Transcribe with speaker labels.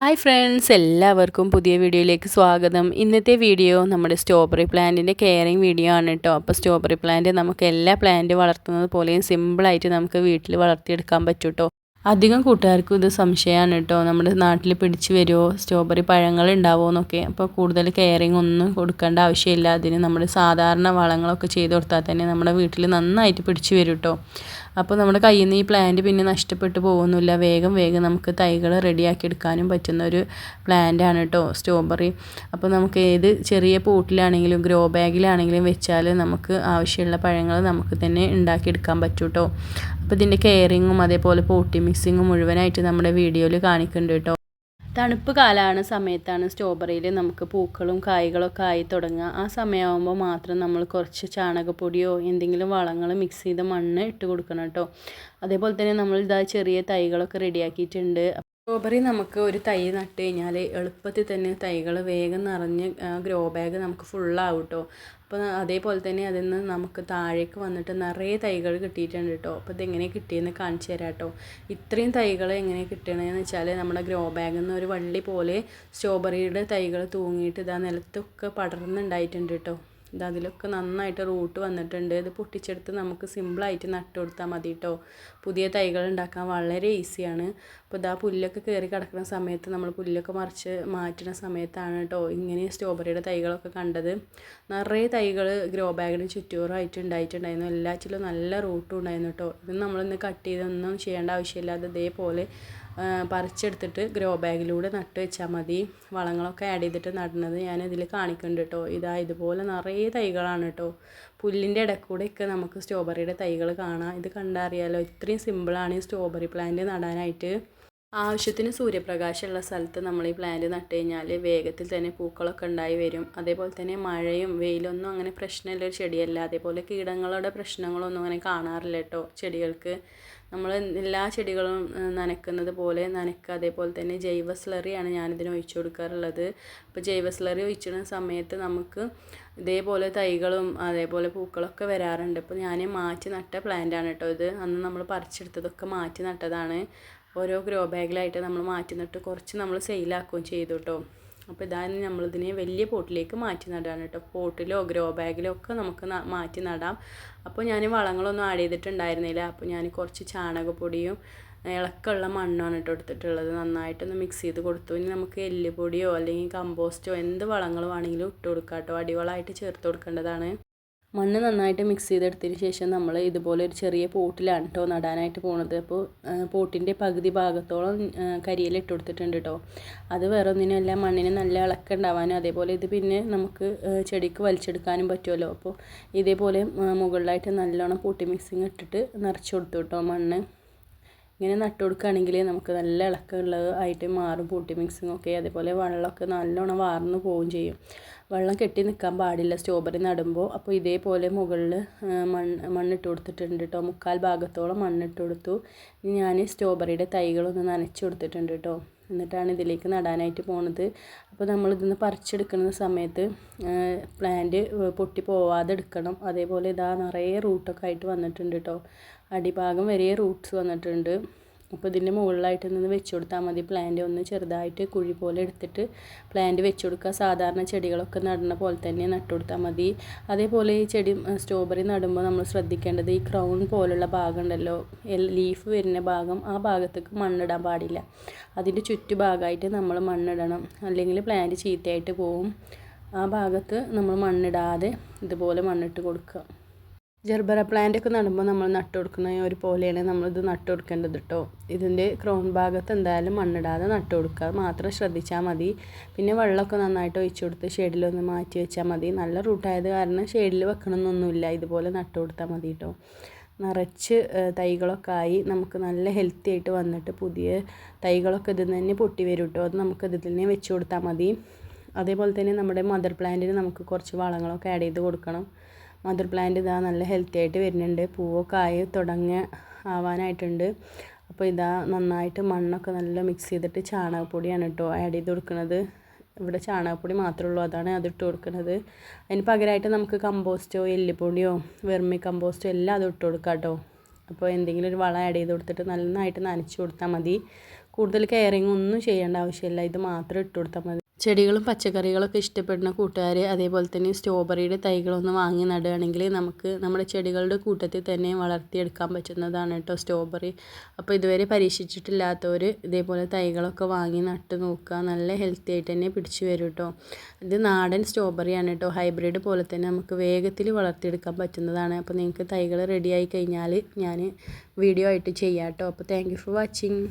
Speaker 1: Hi friends എല്ലാവർക്കും പുതിയ വീഡിയോയിലേക്ക് സ്വാഗതം. ഇന്നത്തെ വീഡിയോ നമ്മുടെ സ്ട്രോബെറി പ്ലാന്റിന്റെ കെയറിങ് വീഡിയോ ആണ് കേട്ടോ അപ്പോൾ സ്ട്രോബെറി പ്ലാന്റ് നമുക്ക് എല്ലാ പ്ലാന്റ് വളർത്തുന്നത് പോലെയും സിമ്പിളായിട്ട് നമുക്ക് വീട്ടിൽ വളർത്തിയെടുക്കാൻ പറ്റും കേട്ടോ അധികം കൂട്ടുകാർക്കും ഇത് സംശയമാണ് കേട്ടോ നമ്മുടെ നാട്ടിൽ പിടിച്ചു വരുമോ സ്ട്രോബെറി പഴങ്ങൾ ഉണ്ടാവുമോ എന്നൊക്കെ. അപ്പോൾ കൂടുതൽ കെയറിങ് ഒന്നും കൊടുക്കേണ്ട ആവശ്യമില്ല. അതിന് നമ്മൾ സാധാരണ വളങ്ങളൊക്കെ ചെയ്ത് കൊടുത്താൽ തന്നെ നമ്മുടെ വീട്ടിൽ നന്നായിട്ട് പിടിച്ചു വരും കേട്ടോ അപ്പോൾ നമ്മുടെ കയ്യിൽ നിന്ന് ഈ പ്ലാന്റ് പിന്നെ നഷ്ടപ്പെട്ടു പോകുന്നില്ല. വേഗം വേഗം നമുക്ക് തൈകൾ റെഡിയാക്കി എടുക്കാനും പറ്റുന്ന ഒരു പ്ലാന്റ് ആണ് കേട്ടോ സ്ട്രോബെറി അപ്പോൾ നമുക്ക് ഏത് ചെറിയ പോട്ടിലാണെങ്കിലും ഗ്രോ ബാഗിലാണെങ്കിലും വെച്ചാൽ നമുക്ക് ആവശ്യമുള്ള പഴങ്ങൾ നമുക്ക് തന്നെ ഉണ്ടാക്കിയെടുക്കാൻ പറ്റും കേട്ടോ അപ്പോൾ ഇതിന്റെ കെയറിങ്ങും അതേപോലെ പോട്ടി മിക്സിങ്ങും മുഴുവനായിട്ട് നമ്മുടെ വീഡിയോയിൽ കാണിക്കുന്നുണ്ട് കേട്ടോ തണുപ്പ് കാലമാണ് സമയത്താണ് സ്ട്രോബെറിയിൽ നമുക്ക് പൂക്കളും കായ്കളൊക്കെ ആയി തുടങ്ങുക. ആ സമയമാകുമ്പോൾ മാത്രം നമ്മൾ കുറച്ച് ചാണകപ്പൊടിയോ എന്തെങ്കിലും വളങ്ങൾ മിക്സ് ചെയ്ത മണ്ണ് ഇട്ട് കൊടുക്കണം കേട്ടോ. അതേപോലെ തന്നെ നമ്മൾ ഇതാ ചെറിയ തൈകളൊക്കെ റെഡിയാക്കിയിട്ടുണ്ട് സ്ട്രോബെറി നമുക്ക് ഒരു തൈ നട്ട് കഴിഞ്ഞാൽ എളുപ്പത്തിൽ തന്നെ തൈകൾ വേഗം നിറഞ്ഞ് ഗ്രോ ബാഗ് നമുക്ക് ഫുള്ളാവും കേട്ടോ അപ്പോൾ അതേപോലെ തന്നെ അതിൽ നിന്ന് നമുക്ക് താഴേക്ക് വന്നിട്ട് നിറയെ തൈകൾ കിട്ടിയിട്ടുണ്ട് കേട്ടോ അപ്പോൾ ഇതെങ്ങനെ കിട്ടിയെന്ന് കാണിച്ചു തരാം കേട്ടോ ഇത്രയും തൈകൾ എങ്ങനെ കിട്ടണമെന്ന് വെച്ചാൽ നമ്മുടെ ഗ്രോ ബാഗിൽ നിന്ന് ഒരു വള്ളി പോലെ സ്ട്രോബെറിയുടെ തൈകൾ തൂങ്ങിയിട്ട് ഇതാ നിലത്തൊക്കെ പടർന്നുണ്ടായിട്ടുണ്ട് കേട്ടോ ഇത് അതിലൊക്കെ നന്നായിട്ട് റൂട്ട് വന്നിട്ടുണ്ട്. ഇത് പൊട്ടിച്ചെടുത്ത് നമുക്ക് സിമ്പിളായിട്ട് നട്ട് കൊടുത്താൽ മതി കേട്ടോ പുതിയ തൈകൾ ഉണ്ടാക്കാൻ വളരെ ഈസിയാണ് അപ്പോൾ ഇതാ പുല്ലൊക്കെ കയറി കിടക്കുന്ന സമയത്ത് നമ്മൾ പുല്ലൊക്കെ മറിച്ച് മാറ്റുന്ന സമയത്താണ് കേട്ടോ ഇങ്ങനെ സ്ട്രോബെറിയുടെ തൈകളൊക്കെ കണ്ടത്. നിറയെ തൈകൾ ഗ്രോ ബാഗിന് ചുറ്റൂറായിട്ട് ഉണ്ടായിട്ടുണ്ടായിരുന്നു എല്ലാറ്റിലും നല്ല റൂട്ടും ഉണ്ടായിരുന്നു കേട്ടോ ഇത് നമ്മളിന്ന് കട്ട് ചെയ്തൊന്നും ചെയ്യേണ്ട ആവശ്യമില്ലാതെ ഇതേപോലെ പറിച്ചെടുത്തിട്ട് ഗ്രോ ബാഗിലൂടെ നട്ട് വെച്ചാൽ മതി. വളങ്ങളൊക്കെ ആഡ് ചെയ്തിട്ട് നടുന്നത് ഞാൻ ഇതിൽ കാണിക്കുന്നുണ്ട് കേട്ടോ ഇതാ ഇതുപോലെ നിറയെ തൈകളാണ് കേട്ടോ. പുല്ലിന്റെ ഇടക്കൂടെയൊക്കെ നമുക്ക് സ്ട്രോബെറിയുടെ തൈകൾ കാണാം. ഇത് കണ്ടറിയാലോ? ഇത്രയും സിമ്പിളാണ് ഈ സ്ട്രോബെറി പ്ലാന്റ് നടാനായിട്ട്. ആവശ്യത്തിന് സൂര്യപ്രകാശമുള്ള സ്ഥലത്ത് നമ്മൾ ഈ പ്ലാന്റ് നട്ട് കഴിഞ്ഞാൽ വേഗത്തിൽ തന്നെ പൂക്കളൊക്കെ ഉണ്ടായി വരും. അതേപോലെ തന്നെ മഴയും വെയിലൊന്നും അങ്ങനെ പ്രശ്നമില്ല ഒരു ചെടിയല്ല. അതേപോലെ കീടങ്ങളുടെ പ്രശ്നങ്ങളൊന്നും അങ്ങനെ കാണാറില്ല കേട്ടോ ചെടികൾക്ക്. നമ്മൾ എല്ലാ ചെടികളും നനയ്ക്കുന്നത് പോലെ നനയ്ക്കുക അതേപോലെ തന്നെ ജൈവ സ്ലറിയാണ് ഞാനിതിന് ഒഴിച്ചു കൊടുക്കാറുള്ളത്. അപ്പോൾ ജൈവ സ്ലറി ഒഴിച്ചിടുന്ന സമയത്ത് നമുക്ക് ഇതേപോലെ തൈകളും അതേപോലെ പൂക്കളൊക്കെ വരാറുണ്ട്. അപ്പോൾ ഞാൻ മാറ്റി നട്ട പ്ലാന്റാണ് കേട്ടോ ഇത്. അന്ന് നമ്മൾ പറിച്ചെടുത്തതൊക്കെ മാറ്റി നട്ടതാണ്. ഓരോ ഗ്രോ ബാഗിലായിട്ട് നമ്മൾ മാറ്റി നട്ട് കുറച്ച് നമ്മൾ സെയിലാക്കുകയും ചെയ്തു കേട്ടോ അപ്പോൾ ഇതാണ് നമ്മളിതിനെ വലിയ പോട്ടിലേക്ക് മാറ്റി നടാണ് കേട്ടോ പോട്ടിലോ ഗ്രോ ബാഗിലോ ഒക്കെ നമുക്ക് മാറ്റി നടാം. അപ്പോൾ ഞാൻ വളങ്ങളൊന്നും ആഡ് ചെയ്തിട്ടുണ്ടായിരുന്നില്ല. അപ്പോൾ ഞാൻ കുറച്ച് ചാണകപ്പൊടിയും ഇളക്കമുള്ള മണ്ണാണ് കേട്ടോ എടുത്തിട്ടുള്ളത്. നന്നായിട്ടൊന്ന് മിക്സ് ചെയ്ത് കൊടുത്തു. ഇനി നമുക്ക് എല്ലുപൊടിയോ അല്ലെങ്കിൽ കമ്പോസ്റ്റോ എന്ത് വളങ്ങൾ വേണമെങ്കിലും ഇട്ട് കൊടുക്കാം കേട്ടോ അടിവളമായിട്ട് ചേർത്ത് കൊടുക്കേണ്ടതാണ്. മണ്ണ് നന്നായിട്ട് മിക്സ് ചെയ്തെടുത്തതിന് ശേഷം നമ്മൾ ഇതുപോലെ ഒരു ചെറിയ പോട്ടിലാണ് കേട്ടോ നടാനായിട്ട് പോണത്. അപ്പോൾ പോട്ടിന്റെ പകുതി ഭാഗത്തോളം കരിയില ഇട്ട് കൊടുത്തിട്ടുണ്ട് കേട്ടോ അത് വേറെ ഒന്നിനല്ല മണ്ണിന് നല്ല ഇളക്കം ഉണ്ടാവാനും അതേപോലെ ഇത് പിന്നെ നമുക്ക് ചെടിക്ക് വലിച്ചെടുക്കാനും പറ്റുമല്ലോ അപ്പോൾ ഇതേപോലെ മുകളിലായിട്ട് നല്ലോണം പൂട്ടി മിക്സിങ് ഇട്ടിട്ട് നിറച്ച് കൊടുത്തു കേട്ടോ മണ്ണ്. ഇങ്ങനെ നട്ടു കൊടുക്കുകയാണെങ്കിൽ നമുക്ക് നല്ല ഇളക്കമുള്ളത് ആയിട്ട് മാറും പൂട്ടി മിക്സിങ് ഒക്കെ. അതേപോലെ വെള്ളമൊക്കെ നല്ലോണം വാർന്നു പോവുകയും ചെയ്യും. വെള്ളം കെട്ടി നിൽക്കാൻ പാടില്ല സ്ട്രോബെറി നടുമ്പോൾ. അപ്പോൾ ഇതേപോലെ മുകളിൽ മണ്ണ് മണ്ണിട്ട് കൊടുത്തിട്ടുണ്ട് കേട്ടോ മുക്കാൽ ഭാഗത്തോളം മണ്ണിട്ട് കൊടുത്തു. ഞാൻ സ്ട്രോബെറിയുടെ തൈകളൊന്ന് നനച്ച് കൊടുത്തിട്ടുണ്ട് കേട്ടോ എന്നിട്ടാണ് ഇതിലേക്ക് നടാനായിട്ട് പോണത്. അപ്പോൾ നമ്മൾ ഇതിന്ന് പറിച്ചെടുക്കുന്ന സമയത്ത് പ്ലാന്റ് പൊട്ടി പോവാതെ എടുക്കണം. അതേപോലെ ഇതാ നിറയെ റൂട്ടൊക്കെ ആയിട്ട് വന്നിട്ടുണ്ട് കേട്ടോ അടിഭാഗം വരെ റൂട്ട്സ് വന്നിട്ടുണ്ട്. അപ്പോൾ ഇതിന്റെ മുകളിലായിട്ട് നിന്ന് വെച്ച് കൊടുത്താൽ മതി. പ്ലാന്റ് ഒന്ന് ചെറുതായിട്ട് കുഴി പോലെ എടുത്തിട്ട് പ്ലാന്റ് വെച്ച് കൊടുക്കുക. സാധാരണ ചെടികളൊക്കെ നടുന്ന പോലെ തന്നെ നട്ടു കൊടുത്താൽ മതി. അതേപോലെ ഈ ചെടി സ്ട്രോബെറി നടുമ്പോൾ നമ്മൾ ശ്രദ്ധിക്കേണ്ടത് ഈ ക്രൗൺ പോലുള്ള ഭാഗം ഉണ്ടല്ലോ ലീഫ് വരുന്ന ഭാഗം ആ ഭാഗത്തേക്ക് മണ്ണിടാൻ പാടില്ല. അതിന്റെ ചുറ്റുഭാഗമായിട്ട് നമ്മൾ മണ്ണിടണം. അല്ലെങ്കിൽ പ്ലാന്റ് ചീത്തയായിട്ട് പോവും. ആ ഭാഗത്ത് നമ്മൾ മണ്ണിടാതെ ഇതുപോലെ മണ്ണിട്ട് കൊടുക്കുക. ജർബറ പ്ലാന്റ് ഒക്കെ നടുമ്പോൾ നമ്മൾ നട്ടു കൊടുക്കുന്ന ഒരു പോലെയാണ് നമ്മളിത് നട്ടു കൊടുക്കേണ്ടത് കേട്ടോ ഇതിന്റെ ക്രോൺ ഭാഗത്ത് എന്തായാലും മണ്ണിടാതെ നട്ടു കൊടുക്കുക. മാത്രം ശ്രദ്ധിച്ചാൽ മതി. പിന്നെ വെള്ളമൊക്കെ നന്നായിട്ട് ഒഴിച്ചു കൊടുത്ത് ഷെയ്ഡിലൊന്ന് മാറ്റി വെച്ചാൽ മതി. നല്ല റൂട്ടായത് കാരണം ഷെയ്ഡിൽ വെക്കണമെന്നൊന്നുമില്ല ഇതുപോലെ നട്ടു കൊടുത്താൽ മതി കേട്ടോ നിറച്ച് തൈകളൊക്കെ ആയി നമുക്ക് നല്ല ഹെൽത്തി ആയിട്ട് വന്നിട്ട് പുതിയ തൈകളൊക്കെ ഇതിൽ തന്നെ പൊട്ടി വരും കേട്ടോ അത് നമുക്ക് ഇതിൽ തന്നെ വെച്ച് കൊടുത്താൽ മതി. അതേപോലെ തന്നെ നമ്മുടെ മദർ പ്ലാന്റിന് നമുക്ക് കുറച്ച് വളങ്ങളൊക്കെ ആഡ് ചെയ്ത് കൊടുക്കണം. മദർ പ്ലാന്റ് ഇതാ നല്ല ഹെൽത്തി ആയിട്ട് വരുന്നുണ്ട്. പൂവൊക്കെ ആയി തുടങ്ങി ആവാനായിട്ടുണ്ട്. അപ്പോൾ ഇതാ നന്നായിട്ട് മണ്ണൊക്കെ നല്ല മിക്സ് ചെയ്തിട്ട് ചാണകപ്പൊടിയാണ് കേട്ടോ ആഡ് ചെയ്ത് കൊടുക്കുന്നത് ഇവിടെ ചാണകപ്പൊടി മാത്രമേ ഉള്ളൂ. അതാണ് അതിട്ട് കൊടുക്കുന്നത് അതിന് പകരമായിട്ട് നമുക്ക് കമ്പോസ്റ്റോ എല്ലുപൊടിയോ വെർമി കമ്പോസ്റ്റോ എല്ലാം അത് ഇട്ട് കൊടുക്കാം കേട്ടോ അപ്പോൾ എന്തെങ്കിലും ഒരു വളം ആഡ് ചെയ്ത് കൊടുത്തിട്ട് നന്നായിട്ട് നനച്ച് കൊടുത്താൽ മതി. കൂടുതൽ കെയറിങ് ഒന്നും ചെയ്യേണ്ട ആവശ്യമില്ല. ഇത് മാത്രം ഇട്ട് കൊടുത്താൽ മതി. ചെടികളും പച്ചക്കറികളൊക്കെ ഇഷ്ടപ്പെടുന്ന കൂട്ടുകാർ അതേപോലെ തന്നെ സ്ട്രോബെറിയുടെ തൈകളൊന്ന് വാങ്ങി നടുകയാണെങ്കിൽ നമുക്ക് നമ്മുടെ ചെടികളുടെ കൂട്ടത്തിൽ തന്നെ വളർത്തിയെടുക്കാൻ പറ്റുന്നതാണ് കേട്ടോ സ്ട്രോബെറി അപ്പോൾ ഇതുവരെ പരീക്ഷിച്ചിട്ടില്ലാത്തവർ ഇതേപോലെ തൈകളൊക്കെ വാങ്ങി നട്ട് നോക്കുക. നല്ല ഹെൽത്തി ആയിട്ട് തന്നെ പിടിച്ചു വരും കേട്ടോ. ഇത് നാടൻ സ്ട്രോബെറിയാണ് കേട്ടോ. ഹൈബ്രിഡ് പോലെ തന്നെ നമുക്ക് വേഗത്തിൽ വളർത്തിയെടുക്കാൻ പറ്റുന്നതാണ്. അപ്പോൾ നിങ്ങൾക്ക് തൈകൾ റെഡിയായി കഴിഞ്ഞാൽ ഞാൻ വീഡിയോ ആയിട്ട് ചെയ്യാം കേട്ടോ. അപ്പോൾ താങ്ക് ഫോർ വാച്ചിങ്